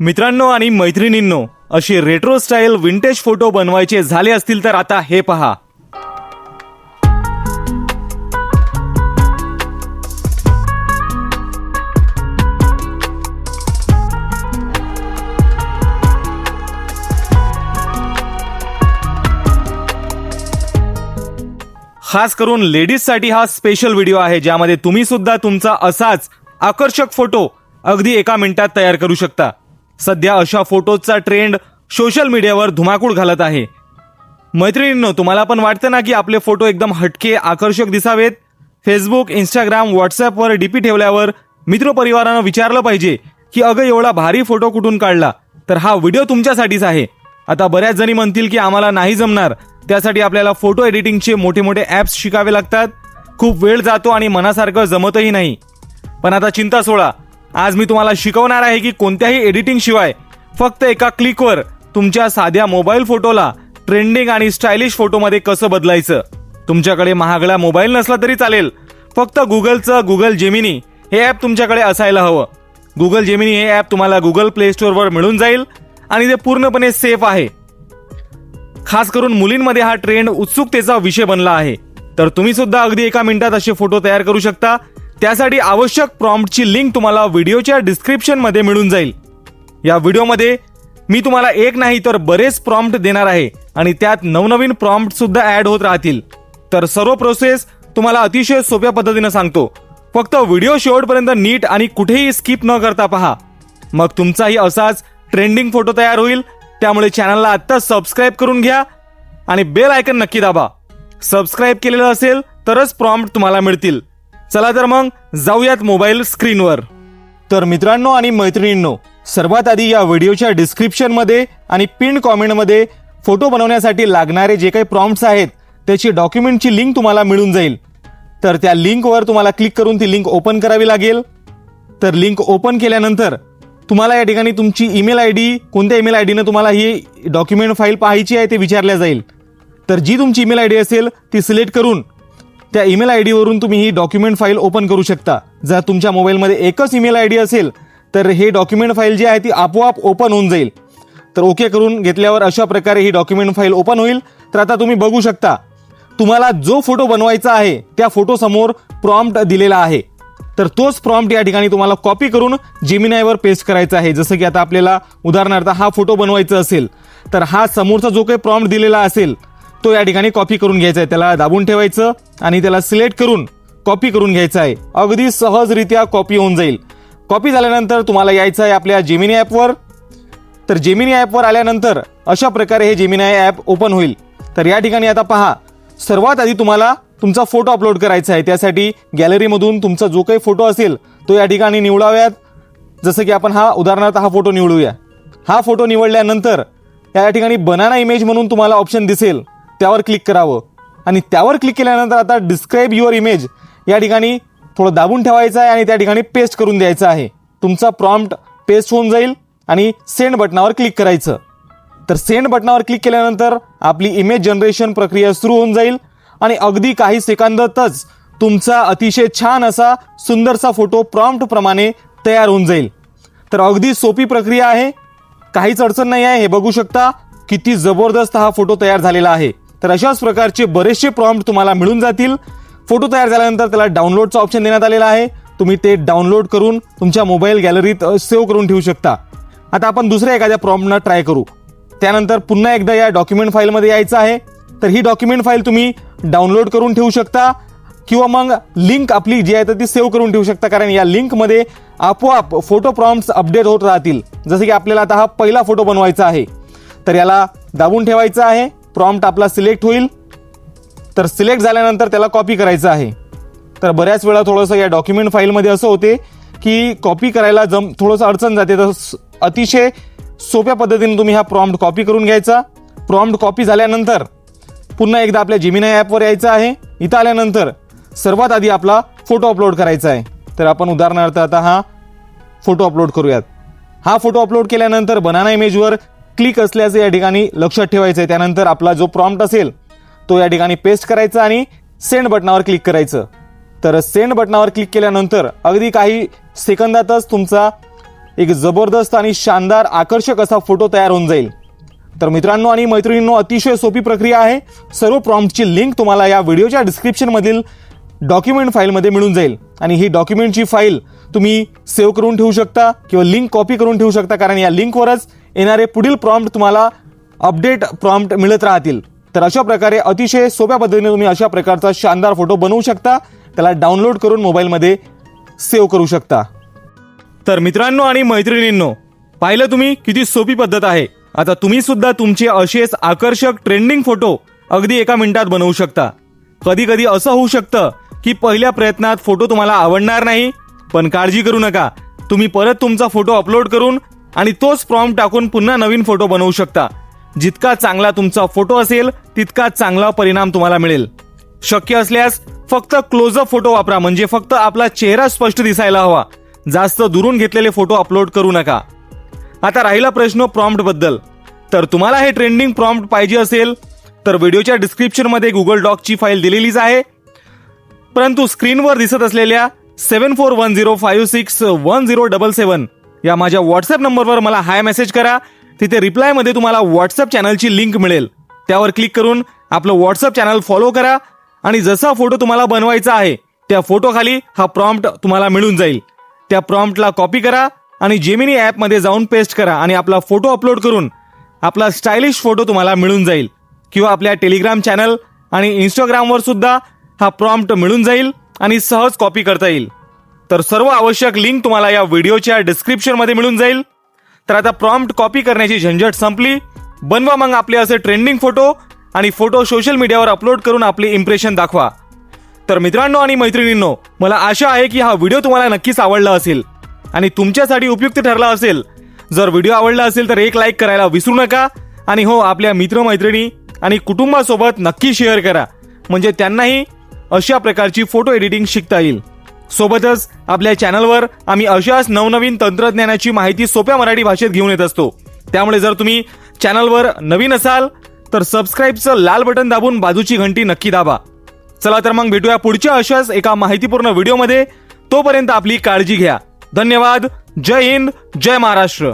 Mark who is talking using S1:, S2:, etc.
S1: मित्रांनो आणि मैत्रिणींनो अशी रेट्रो स्टाईल विंटेज फोटो बनवायचे झाले असतील तर आता हे पहा. खास करून लेडीजसाठी हा स्पेशल व्हिडिओ आहे ज्यामध्ये तुम्ही सुद्धा तुमचा असाच आकर्षक फोटो अगदी एका मिनिटात तयार करू शकता. सध्या अशा फोटोजचा ट्रेंड सोशल मीडियावर धुमाकूळ घालत आहे. मैत्रिणींनो तुम्हाला पण वाटतं ना की आपले फोटो एकदम हटके आकर्षक दिसावेत? फेसबुक इंस्टाग्राम व्हॉट्सअपवर डीपी ठेवल्यावर मित्रपरिवारानं विचारलं पाहिजे की अगं एवढा भारी फोटो कुठून काढला? तर हा व्हिडिओ तुमच्यासाठीच आहे. आता बऱ्याच जणी म्हणतील की आम्हाला नाही जमणार. त्यासाठी आपल्याला फोटो एडिटिंगचे मोठे मोठे ॲप्स शिकावे लागतात. खूप वेळ जातो आणि मनासारखं जमतही नाही. पण आता चिंता सोडा. आज मी तुम्हाला शिकवणार आहे की कोणत्याही एडिटिंग शिवाय फक्त एका क्लिकवर तुमच्या साध्या मोबाईल फोटोला ट्रेंडिंग आणि स्टायलिश फोटोमध्ये कसं बदलायचं? तुमच्याकडे महागडा मोबाईल नसला तरी चालेल. फक्त गुगलचं गुगल जेमिनी हे ॲप तुमच्याकडे असायला हवं. गुगल जेमिनी हे ॲप तुम्हाला गुगल प्ले स्टोअरवर मिळून जाईल आणि ते पूर्णपणे सेफ आहे. खास करून मुलींमध्ये हा ट्रेंड उत्सुकतेचा विषय बनला आहे. तर तुम्ही सुद्धा अगदी एका मिनिटात असे फोटो तयार करू शकता. त्यासाठी आवश्यक प्रॉम्प्टची लिंक तुम्हाला व्हिडिओच्या डिस्क्रिप्शनमध्ये मिळून जाईल. या व्हिडिओमध्ये मी तुम्हाला एक नाही तर बरेच प्रॉम्प्ट देणार आहे आणि त्यात नवनवीन प्रॉम्प्ट सुद्धा होत राहतील. तर सर्व प्रोसेस तुम्हाला अतिशय सोप्या पद्धतीनं सांगतो. फक्त व्हिडिओ शेवटपर्यंत नीट आणि कुठेही स्किप न करता पहा. मग तुमचाही असाच ट्रेंडिंग फोटो तयार होईल. त्यामुळे चॅनलला आत्ता सबस्क्राईब करून घ्या आणि बेल आयकन नक्की दाबा. सबस्क्राईब केलेलं असेल तरच प्रॉम्प्ट तुम्हाला मिळतील. चला तर मग जाऊयात मोबाईल स्क्रीनवर. तर मित्रांनो आणि मैत्रिणींनो सर्वात आधी या व्हिडिओच्या डिस्क्रिप्शनमध्ये आणि पिन कॉमेंटमध्ये फोटो बनवण्यासाठी लागणारे जे काही प्रॉम्प्ट्स आहेत त्याची डॉक्युमेंटची लिंक तुम्हाला मिळून जाईल. तर त्या लिंकवर तुम्हाला क्लिक करून ती लिंक ओपन करावी लागेल. तर लिंक ओपन केल्यानंतर तुम्हाला या ठिकाणी तुमची ईमेल आय डी कोणत्या ईमेल आय डीनं तुम्हाला ही डॉक्युमेंट फाईल पाहायची आहे ते विचारल्या जाईल. तर जी तुमची ईमेल आय डी असेल ती सिलेक्ट करून त्या ईमेल आय डीवरून तुम्ही ही डॉक्युमेंट फाईल ओपन करू शकता. जर तुमच्या मोबाईलमध्ये एकच ईमेल आय डी असेल तर हे डॉक्युमेंट फाईल जी आहे ती आपोआप ओपन होऊन जाईल. तर ओके करून घेतल्यावर अशा प्रकारे ही डॉक्युमेंट फाईल ओपन होईल. तर आता तुम्ही बघू शकता तुम्हाला जो फोटो बनवायचा आहे त्या फोटोसमोर प्रॉम्प्ट दिलेला आहे. तर तोच प्रॉम्प्ट या ठिकाणी तुम्हाला कॉपी करून जेमिनायवर पेस्ट करायचा आहे. जसं की आता आपल्याला उदाहरणार्थ हा फोटो बनवायचा असेल तर हा समोरचा जो काही प्रॉम्प्ट दिलेला असेल तो या ठिकाणी कॉपी करून घ्यायचा आहे त्याला दाबून ठेवायचं आणि त्याला सिलेक्ट करून कॉपी करून घ्यायचं आहे अगदी सहजरित्या कॉपी होऊन जाईल. कॉपी झाल्यानंतर तुम्हाला यायचं आहे आपल्या जेमिनी ॲपवर तर जेमिनी ॲपवर आल्यानंतर अशा प्रकारे हे जेमिनी ॲप ओपन होईल. तर या ठिकाणी आता पहा. सर्वात आधी तुम्हाला तुमचा फोटो अपलोड करायचा आहे त्यासाठी गॅलरीमधून तुमचा जो काही फोटो असेल तो या ठिकाणी निवडाव्यात. जसं की आपण हा उदाहरणार्थ हा फोटो निवडूया. हा फोटो निवडल्यानंतर या ठिकाणी बनाना इमेज म्हणून तुम्हाला ऑप्शन दिसेल. त्यावर क्लिक करावं. आणि त्यावर क्लिक केल्यानंतर आता डिस्क्राईब युअर इमेज या ठिकाणी थोडं दाबून ठेवायचं आहे आणि त्या ठिकाणी पेस्ट करून द्यायचं आहे. तुमचा प्रॉम्प्ट पेस्ट होऊन जाईल आणि सेंड बटनावर क्लिक करायचं. तर सेंड बटनावर क्लिक केल्यानंतर आपली इमेज जनरेशन प्रक्रिया सुरू होऊन जाईल आणि अगदी काही सेकंदातच तुमचा अतिशय छान असा सुंदरसा फोटो प्रॉम्प्ट प्रमाणे तयार होऊन जाईल. तर अगदी सोपी प्रक्रिया आहे. काहीच अडचण नाही आहे. हे बघू शकता किती जबरदस्त हा फोटो तयार झालेला आहे. तर अशाच प्रकारचे बरेचसे प्रॉम्प्ट तुम्हाला मिळून जातील. फोटो तयार झाल्यानंतर त्याला डाउनलोडचा ऑप्शन देण्यात आलेला आहे. तुम्ही ते डाउनलोड करून तुमच्या मोबाईल गॅलरीत सेव्ह करून ठेवू शकता. आता आपण दुसऱ्या एखाद्या प्रॉम्प्टनं ट्राय करू. त्यानंतर पुन्हा एकदा या डॉक्युमेंट फाईलमध्ये यायचं आहे. तर ही डॉक्युमेंट फाईल तुम्ही डाउनलोड करून ठेवू शकता. किंवा मग लिंक आपली जी आहे तर ती सेव्ह करून ठेवू शकता. कारण या लिंकमध्ये आपोआप फोटो प्रॉम्प्ट्स अपडेट होत राहतील. जसं की आपल्याला आता हा पहिला फोटो बनवायचा आहे. तर याला दाबून ठेवायचं आहे. प्रॉम्प्ट आपला सिलेक्ट होईल. तर सिलेक्ट झाल्यानंतर त्याला कॉपी करायचं आहे. तर बऱ्याच वेळा थोडंसं या डॉक्युमेंट फाईलमध्ये असं होते की कॉपी करायला जम थोडंसं अडचण जाते. तर अतिशय सोप्या पद्धतीने तुम्ही हा प्रॉम्प्ट कॉपी करून घ्यायचा. प्रॉम्प्ट कॉपी झाल्यानंतर पुन्हा एकदा आपल्या जिमिना ॲपवर यायचं आहे. इथं आल्यानंतर सर्वात आधी आपला फोटो अपलोड करायचा आहे. तर आपण उदाहरणार्थ आता हा फोटो अपलोड करूयात. हा फोटो अपलोड केल्यानंतर बनाना इमेजवर क्लिक असल्याचं या ठिकाणी लक्षात ठेवायचं आहे त्यानंतर आपला जो प्रॉम्प्ट असेल तो या ठिकाणी पेस्ट करायचा आणि सेंड बटनावर क्लिक करायचं. तर सेंड बटनावर क्लिक केल्यानंतर अगदी काही सेकंदातच तुमचा एक जबरदस्त आणि शानदार आकर्षक असा फोटो तयार होऊन जाईल. तर मित्रांनो आणि मैत्रिणींनो अतिशय सोपी प्रक्रिया आहे. सर्व प्रॉम्प्टची लिंक तुम्हाला या व्हिडिओच्या डिस्क्रिप्शनमधील डॉक्युमेंट फाईलमध्ये मिळून जाईल. आणि ही डॉक्युमेंटची फाईल तुम्ही सेव्ह करून ठेवू शकता किंवा लिंक कॉपी करून ठेवू शकता कारण या लिंकवरच येणारे पुढील प्रॉम्प्ट तुम्हाला अपडेट प्रॉम्प्ट मिळत राहतील. तर अशा प्रकारे अतिशय सोप्या पद्धतीने तुम्ही अशा प्रकारचा शानदार फोटो बनवू शकता. त्याला डाउनलोड करून मोबाईलमध्ये सेव्ह करू शकता. तर मित्रांनो आणि मैत्रिणींनो पाहिलं तुम्ही किती सोपी पद्धत आहे. आता तुम्ही सुद्धा तुमचे असेच आकर्षक ट्रेंडिंग फोटो अगदी एका मिनिटात बनवू शकता. कधी कधी असं होऊ शकतं की पहिल्या प्रयत्नात फोटो तुम्हाला आवडणार नाही. पण काळजी करू नका. तुम्ही परत तुमचा फोटो अपलोड करून आणि तोच प्रॉम टाकून पुन्हा नवीन फोटो बनवू शकता. जितका चांगला तुमचा फोटो असेल तितका चांगला परिणाम तुम्हाला मिळेल. शक्य असल्यास फक्त क्लोजअप फोटो वापरा म्हणजे फक्त आपला चेहरा स्पष्ट दिसायला हवा. जास्त दुरून घेतलेले फोटो अपलोड करू नका. आता राहिला प्रश्न प्रॉम्प्टबद्दल. तर तुम्हाला हे ट्रेंडिंग प्रॉम्प्ट पाहिजे असेल तर व्हिडिओच्या डिस्क्रिप्शनमध्ये गुगल डॉकची फाईल दिलेलीच आहे. परंतु स्क्रीनवर दिसत असलेल्या seven four one zero five six one zero double seven या माझ्या व्हॉट्सअप नंबरवर मला हाय मेसेज करा. तिथे रिप्लायमध्ये तुम्हाला व्हॉट्सअप चॅनलची लिंक मिळेल. त्यावर क्लिक करून आपलं व्हॉट्सअप चॅनल फॉलो करा आणि जसा फोटो तुम्हाला बनवायचा आहे त्या फोटोखाली हा प्रॉम्प्ट तुम्हाला मिळून जाईल. त्या प्रॉम्प्टला कॉपी करा आणि जेमिनी ॲपमध्ये जाऊन पेस्ट करा आणि आपला फोटो अपलोड करून आपला स्टायलिश फोटो तुम्हाला मिळून जाईल. किंवा आपल्या टेलिग्राम चॅनल आणि इंस्टाग्रामवर सुद्धा हा प्रॉम्प्ट मिळून जाईल आणि सहज कॉपी करता येईल. तर सर्व आवश्यक लिंक तुम्हाला या व्हिडिओच्या डिस्क्रिप्शनमध्ये मिळून जाईल. तर आता प्रॉम्प्ट कॉपी करण्याची झंझट संपली. बनवा मग आपले असे ट्रेंडिंग फोटो आणि फोटो सोशल मीडियावर अपलोड करून आपले इम्प्रेशन दाखवा. तर मित्रांनो आणि मैत्रिणींनो मला आशा आहे की हा व्हिडिओ तुम्हाला नक्कीच आवडला असेल आणि तुमच्यासाठी उपयुक्त ठरला असेल. जर व्हिडिओ आवडला असेल तर एक लाईक करायला विसरू नका आणि हो आपल्या मित्रमैत्रिणी आणि कुटुंबासोबत नक्की शेअर करा. म्हणजे त्यांनाही अशा प्रकारची फोटो एडिटिंग शिकता येईल. सोबतच आपल्या चॅनलवर आम्ही अशाच नवनवीन तंत्रज्ञानाची माहिती सोप्या मराठी भाषेत घेऊन येत असतो. त्यामुळे जर तुम्ही चॅनलवर नवीन असाल तर सबस्क्राईबचं लाल बटन दाबून बाजूची घंटी नक्की दाबा. चला तर मग भेटूया पुढच्या अशाच एका माहितीपूर्ण व्हिडिओमध्ये. तोपर्यंत आपली काळजी घ्या. धन्यवाद. जय हिंद. जय महाराष्ट्र.